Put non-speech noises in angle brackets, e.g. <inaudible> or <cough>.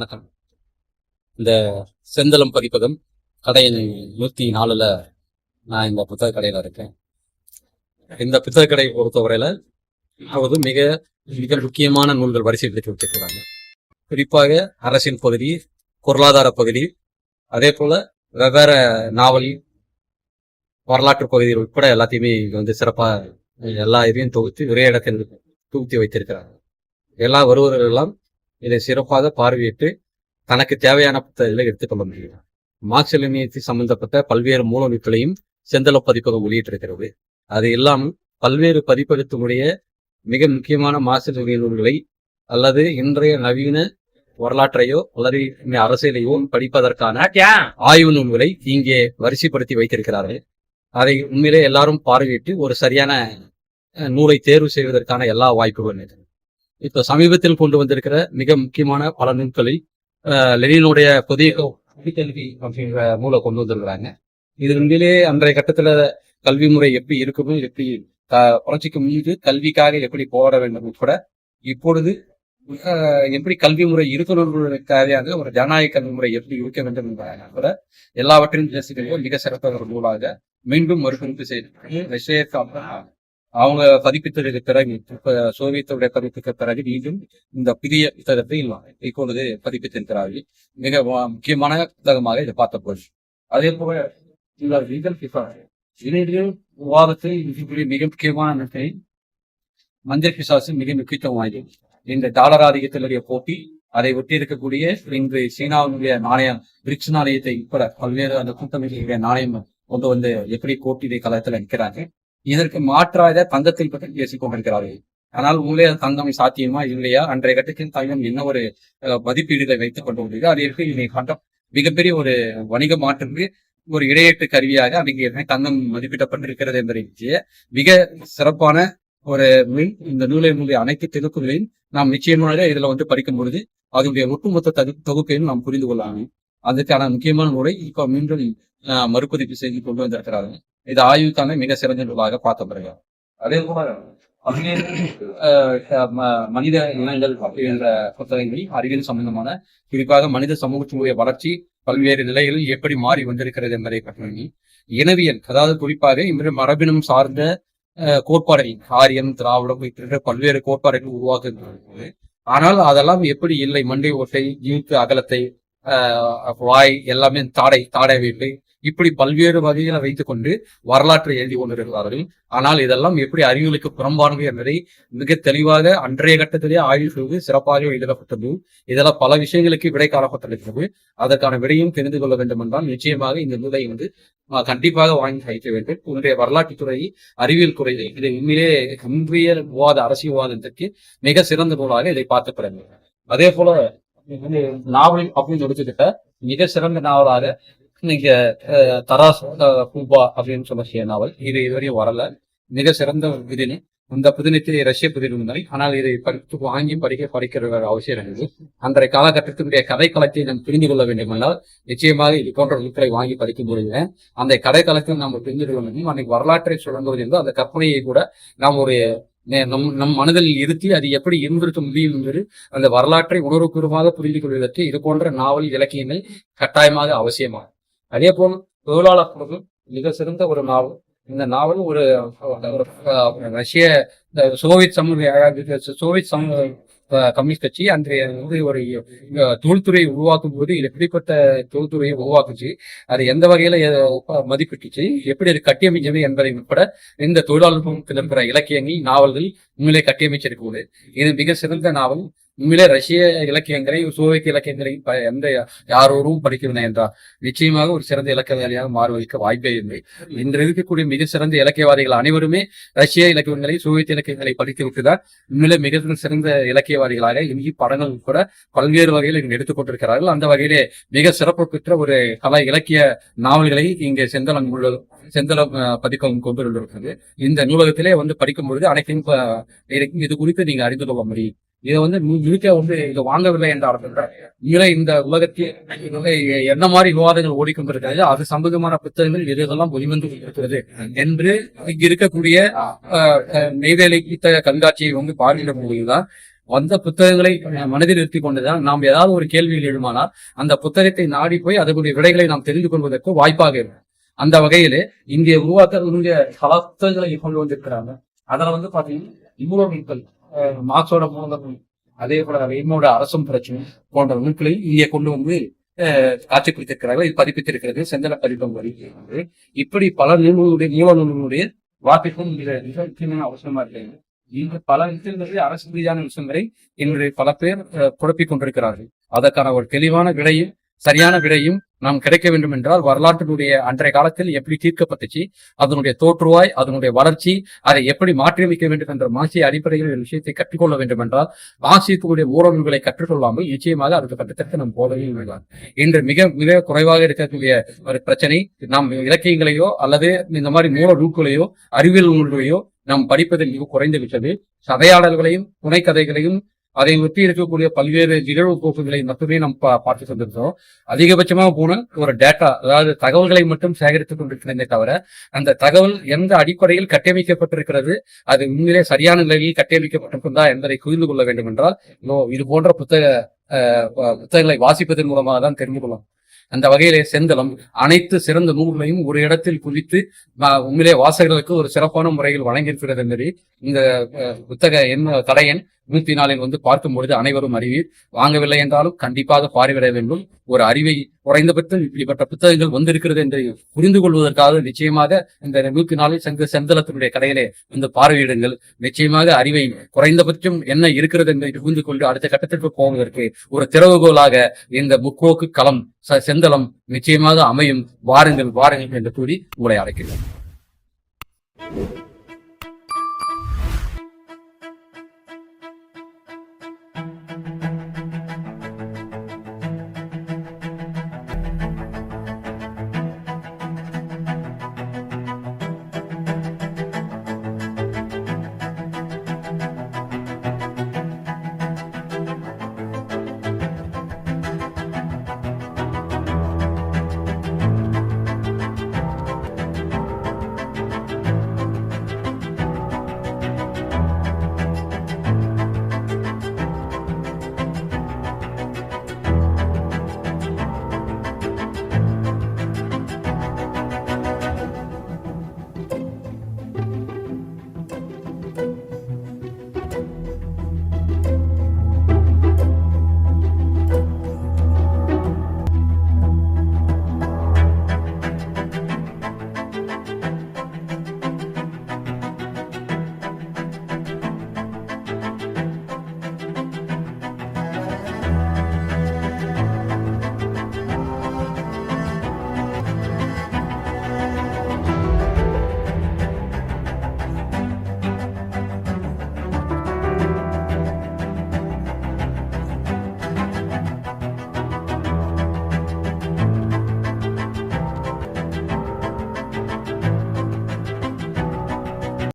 வணக்கம். இந்த செந்தலம் பதிப்பகம் கடை நூற்றி நாலில் நான் இந்த புத்தக கடையில் இருக்கேன். இந்த புத்தக கடையை பொறுத்தவரையில் இப்போது மிக மிக முக்கியமான நூல்கள் வரிசைப்படுத்தி வச்சிருக்கிறாங்க குறிப்பாக அரசின் பகுதி பொருளாதார பகுதி அதே போல வெவ்வேறு நாவல் வரலாற்று பகுதிகள் உட்பட எல்லாத்தையுமே இங்க வந்து சிறப்பாக எல்லா இதையும் தொகுத்து ஒரே இடத்தில் தொகுத்தி வைத்திருக்கிறாங்க. எல்லா வருவர்கள் எல்லாம் இதை சிறப்பாக பார்வையிட்டு தனக்கு தேவையான புத்தகங்களை எடுத்துக்கொள்ள முடியும். மார்க்சியலினியத்தை சம்பந்தப்பட்ட பல்வேறு மூல நூல்களையும் செந்தள பதிப்பகம் வெளியிட்டிருக்கிறது. அது இல்லாமல் பல்வேறு பதிப்பகத்தினுடைய மிக முக்கியமான மார்க்சிய நூல்களை அல்லது இன்றைய நவீன வரலாற்றையோ அல்லது அரசியலையோ படிப்பதற்கான ஆய்வு நூல்களை இங்கே வரிசைப்படுத்தி வைத்திருக்கிறார்கள். அதை உண்மையிலே எல்லாரும் பார்வையிட்டு ஒரு சரியான நூலை தேர்வு செய்வதற்கான எல்லா வாய்ப்புகளும் இப்ப சமீபத்தில் கொண்டு வந்திருக்கிற மிக முக்கியமான பல நூல்களை லெனினுடைய புதிய கல்வி அப்படிங்கிற நூலை கொண்டு வந்திருக்கிறாங்க. இது உண்மையிலே அன்றைய கட்டத்துல கல்வி முறை எப்படி இருக்கணும் எப்படி வளர்ச்சிக்கு புரட்சிக்கு முன்பு கல்விக்காக எப்படி போராட வேண்டும் கூட இப்பொழுது எப்படி கல்வி முறை இருக்கணுங்கிறதுக்காக ஒரு ஜனநாயக கல்வி முறை எப்படி இருக்க வேண்டும் என்பதாக கூட எல்லாவற்றையும் பேசுகிறது மிக சிறப்பாக ஒரு நூலாக மீண்டும் மறுபதிப்பு செய்து விஷயத்தை அவங்க பதிப்பித்ததற்கு பிறகு இப்ப சோவியத்துடைய பதிப்புக்கு பிறகு மீண்டும் இந்த புதிய புத்தகத்தை இப்பொழுது பதிப்பித்திருக்கிறார்கள். மிக முக்கியமான புத்தகமாக இதை பார்த்த போது. அதே போல இந்த விவாதத்தில் மிக முக்கியமான நன்மை மஞ்சள் பிசாசு மிக முக்கியத்துவம் வாய்ந்தது இந்த டாலர் ஆதிக்கத்தினுடைய போட்டி அதை ஒட்டி இருக்கக்கூடிய இன்று சீனாவினுடைய நாணயம் பிரிக்ஸ் நாணயத்தை உட்பட பல்வேறு அந்த கூட்டமைப்புடைய நாணயம் கொண்டு வந்து எப்படி போட்டி களத்துல நிற்கிறாங்க இதற்கு மாற்றாக தங்கத்தை பற்றி பேசிக் கொண்டிருக்கிறார்கள். ஆனால் உங்களே தங்கம் சாத்தியமா இல்லையா? அன்றைய கட்டத்தில் தங்கம் என்ன ஒரு மதிப்பீடுகளை வைத்துக் கொண்டு உள்ளது அது கண்டம் மிகப்பெரிய ஒரு வணிக மாற்றுக்கு ஒரு இடையேற்று கருவியாக அன்றைக்கு ஏற்கனவே தங்கம் மதிப்பிடப்பட்டிருக்கிறது என்பதை மிக சிறப்பான ஒரு மின் இந்த நூலை நூலை அனைத்து தொகுப்புகளையும் நாம் நிச்சயமாக இதுல வந்து படிக்கும் பொழுது அதனுடைய ஒட்டுமொத்த தகு தொகுப்பையும் நாம் புரிந்து கொள்ளலாம். அதுக்கான முக்கியமான முறை இப்ப மீண்டும் மறுபதிப்பு செய்து கொண்டு வந்திருக்கிறார்கள். இது ஆய்வுக்கான மிக சிறந்த நூலாக பார்த்த பிறகு. அதே போல <coughs> ம- மனித இனங்கள் அப்படின்ற புத்தகங்கள் அறிவியல் சம்பந்தமான குறிப்பாக மனித சமூகத்தினுடைய வளர்ச்சி பல்வேறு நிலைகளில் எப்படி மாறி வந்திருக்கிறது என்பதை பற்றி இனவியல் அதாவது குறிப்பாக இன்று மரபினம் சார்ந்த கோட்பாடுகள் ஆரியம் திராவிடம் இப்படின்ற பல்வேறு கோட்பாடுகள் உருவாக்குகிறது ஆனால் அதெல்லாம் எப்படி இல்லை? மண்டை ஓட்டை யூத்து அகலத்தை வாய் எல்லாமே தாடை தாடை வைப்பு இப்படி பல்வேறு வகைகளை வைத்துக் கொண்டு வரலாற்றை எழுதி கொண்டிருக்கிறார்கள். ஆனால் இதெல்லாம் எப்படி அறிவியலுக்கு புறம்பானது என்பதை மிக தெளிவாக அன்றைய கட்டத்திலேயே ஆய்வு செய்து சிறப்பாக எழுதப்பட்டது. இதெல்லாம் பல விஷயங்களுக்கு விடை காணப்பட்டிருக்கிறது. அதற்கான விடையும் தெரிந்து கொள்ள வேண்டும் என்றால் நிச்சயமாக இந்த நூலை வந்து ஆஹ், கண்டிப்பாக வாங்கி வைக்க வேண்டும் இன்றைய வரலாற்றுத் துறை அறிவியல் துறை இதை உண்மையிலே இன்றைய விவாத அரசியல்வாதத்திற்கு மிக சிறந்த நூலாக இதை பார்க்கப்பட அதே போல நாவலில் அப்படின்னு எடுத்துக்கிட்ட மிக சிறந்த நாவலாக நீங்க தராஸ் பூபா அப்படின்னு சொல்லக்கூடிய நாவல். இது இதுவரையும் வரல. மிக சிறந்த ஒரு புதினி இந்த புதினத்தில் ரஷ்ய புதினம் ஆனால் இதை படித்து வாங்கி படிக்க படிக்கிற அவசியம் இருந்தது அன்றைய காலகட்டத்தினுடைய கதை களத்தை நாம் புரிந்து கொள்ள வேண்டுமென்றால் நிச்சயமாக இது போன்ற நூல்களை வாங்கி படிக்கும் பொழுது அந்த கதை களத்தில் நாம் புரிந்து கொள்ள வேண்டும். அன்னைக்கு வரலாற்றை சுழங்குவது என்று அந்த கற்பனையை கூட நாம் ஒரு நே- நம் நம் மனதில் இருத்தி அது எப்படி இருந்திருக்க முடியும் என்று அந்த வரலாற்றை உணர்வுபூர்வமாக புரிந்து கொள்வதற்கு இது போன்ற நாவல் இலக்கியங்கள் கட்டாயமாக அவசியமாகும். அதே போல் தொழிலாளர் குழுக்கள் மிக சிறந்த ஒரு நாவல் இந்த நாவல் ஒரு ரஷ்ய சோவியத் சமூக சோவியத் சமூக கம்யூனிஸ்ட் கட்சி அன்றைய வந்து ஒரு தொழில்துறையை உருவாக்கும் போது எப்படிப்பட்ட தொழில்துறையை உருவாக்குச்சு அது எந்த வகையில மதிப்பிட்டுச்சு எப்படி அது கட்டியமைச்சது என்பதை உட்பட இந்த தொழிலாளர்களும் கிளம்புற இலக்கியங்கள் நாவல்கள் உண்மையிலே கட்டியமைச்சிருக்கிறது. இது மிக சிறந்த நாவல். உண்மையிலே ரஷ்ய இலக்கியங்களையும் சோவியத் இலக்கியங்களையும் ப- எந்த யாரோரும் படிக்கவில்லை என்றால் நிச்சயமாக ஒரு சிறந்த இலக்கியவாதியாக மாறுவதற்கு வாய்ப்பே இல்லை. இன்று இருக்கக்கூடிய மிக சிறந்த இலக்கியவாதிகள் அனைவருமே ரஷ்ய இலக்கியங்களை சோவியத் இலக்கியங்களை படித்து விட்டுதான் உண்மையிலே மிக சிறந்த இலக்கியவாதிகளாக இங்கே படங்கள் கூட பல்வேறு வகையில் இங்கு எடுத்துக்கொண்டிருக்கிறார்கள் அந்த வகையிலே மிக சிறப்பு பெற்ற ஒரு கலை இலக்கிய நாவல்களை இங்கே செந்தலம் உள்ள செந்தலம் பதிக்கம் கொண்டு இருக்கிறது இந்த நூலகத்திலே வந்து படிக்கும் பொழுது அனைத்தையும் இது- இது குறித்து நீங்க அறிந்து கொள்ள முடியும். இதை வந்து மு- வந்து இதை வாங்கவில்லை என்ற அர்த்தம். இல்லை இந்த உலகத்தில் என்ன மாதிரி விவாதங்கள் ஓடிக்கொண்டிருக்கிறது அது சம்பந்தமான புத்தகங்கள் இதெல்லாம் எதெல்லாம் வெளிவந்து இருக்கிறது என்று இங்க இருக்கக்கூடிய அஹ், நெய்வேலி புத்தக கண்காட்சியை வந்து பார்க்கின்ற முடியுதான் வந்த புத்தகங்களை மனதில் நிறுத்தி கொண்டுதான் நாம் ஏதாவது ஒரு கேள்வியில் எழுமானால் அந்த புத்தகத்தை நாடி போய் அதனுடைய விடைகளை நாம் தெரிந்து கொள்வதற்கு வாய்ப்பாக இருக்கும். அந்த வகையிலே இங்கே உருவாக்க இங்கே பல புத்தகங்களை கொண்டு வந்திருக்கிறாங்க. அதுல வந்து பாத்தீங்கன்னா இவ்வளவு நூல்கள் அஹ், மார்க்ஸோட மூலம் அதே போல என்னோட அரசும் பிரச்சனை போன்ற நூல்களை இங்கே கொண்டு வந்து காட்சி காட்சிப்படுத்திருக்கிறார்கள் இது பதிப்பித்திருக்கிறது. செந்தன பதிப்பம் வருகிறது இப்படி பல நூல்களுடைய மூல நூல்களுடைய வார்த்தைக்கும் மிக மிக முக்கியமான அவசியமா இருக்கிறது இந்த பல விஷயங்களில் அரசு ரீதியான விஷயங்களை என்னுடைய பல பேர் அஹ், குழப்பிக் கொண்டிருக்கிறார்கள். அதற்கான ஒரு தெளிவான விலையை சரியான விடையும் நாம் கிடைக்க வேண்டும் என்றால் வரலாற்றினுடைய அன்றைய காலத்தில் எப்படி தீர்க்கப்பட்டுச்சு அதனுடைய தோற்றுவாய் அதனுடைய வளர்ச்சி அதை எப்படி மாற்றியமைக்க வேண்டும் என்ற மாசிய அடிப்படையில் ஒரு விஷயத்தை கற்றுக்கொள்ள வேண்டும் என்றால் மாசியத்துடைய ஊரகங்களை கற்றுக்கொள்ளாமல் நிச்சயமாக அதற்கு கட்டத்திற்கு நாம் போதவே வேண்டாம் இன்று மிக மிக குறைவாக இருக்கக்கூடிய ஒரு பிரச்சனை நாம் இலக்கியங்களையோ அல்லது இந்த மாதிரி மூல நூல்களையோ அறிவியல் நூல்களையோ நாம் படிப்பதில் மிக குறைந்து விட்டது கதையாடல்களையும் துணைக்கதைகளையும் அதை ஒட்டி இருக்கக்கூடிய பல்வேறு நிகழ்வு கோப்புகளை மட்டுமே நாம் பா- பார்த்து கொண்டிருக்கிறோம். அதிகபட்சமாக போன ஒரு டேட்டா அதாவது தகவல்களை மட்டும் சேகரித்துக் கொண்டிருக்கிறதே தவிர அந்த தகவல் எந்த அடிப்படையில் கட்டமைக்கப்பட்டிருக்கிறது அது உண்மையிலே சரியான நிலையில் கட்டமைக்கப்பட்டிருக்கிறதா என்பதை புரிந்து கொள்ள வேண்டும் என்றால் இது போன்ற புத்தக புத்தகங்களை வாசிப்பதன் மூலமாக தான் தெரிந்து கொள்ளலாம். அந்த வகையிலே செந்தலம் அனைத்து சிறந்த நூல்களையும் ஒரு இடத்தில் குவித்து உண்மையிலே வாசகர்களுக்கு ஒரு சிறப்பான முறையில் வழங்கியிருக்கிறது என்பதை இந்த புத்தக எண் தடையன் நூத்தி நாலில் வந்து பார்க்கும் பொழுது அனைவரும் அறிவீர். வாங்கவில்லை என்றாலும் கண்டிப்பாக பார்வையிட வேண்டும். ஒரு அறிவை குறைந்தபட்சம் இப்படிப்பட்ட புத்தகங்கள் வந்திருக்கிறது என்று புரிந்து கொள்வதற்காக நிச்சயமாக இந்த நூத்தி நாளில் செந்த செந்தலத்தினுடைய கடையிலே வந்து பார்வையிடுங்கள். நிச்சயமாக அறிவை குறைந்தபட்சம் என்ன இருக்கிறது என்று புரிந்து கொண்டு அடுத்த கட்டத்திற்கு போவதற்கு ஒரு திறவுகோலாக இந்த முற்போக்கு களம் ச- செந்தலம் நிச்சயமாக அமையும். வாருங்கள் வாருங்கள் என்று கூறி உங்களை அழைக்கிறேன்.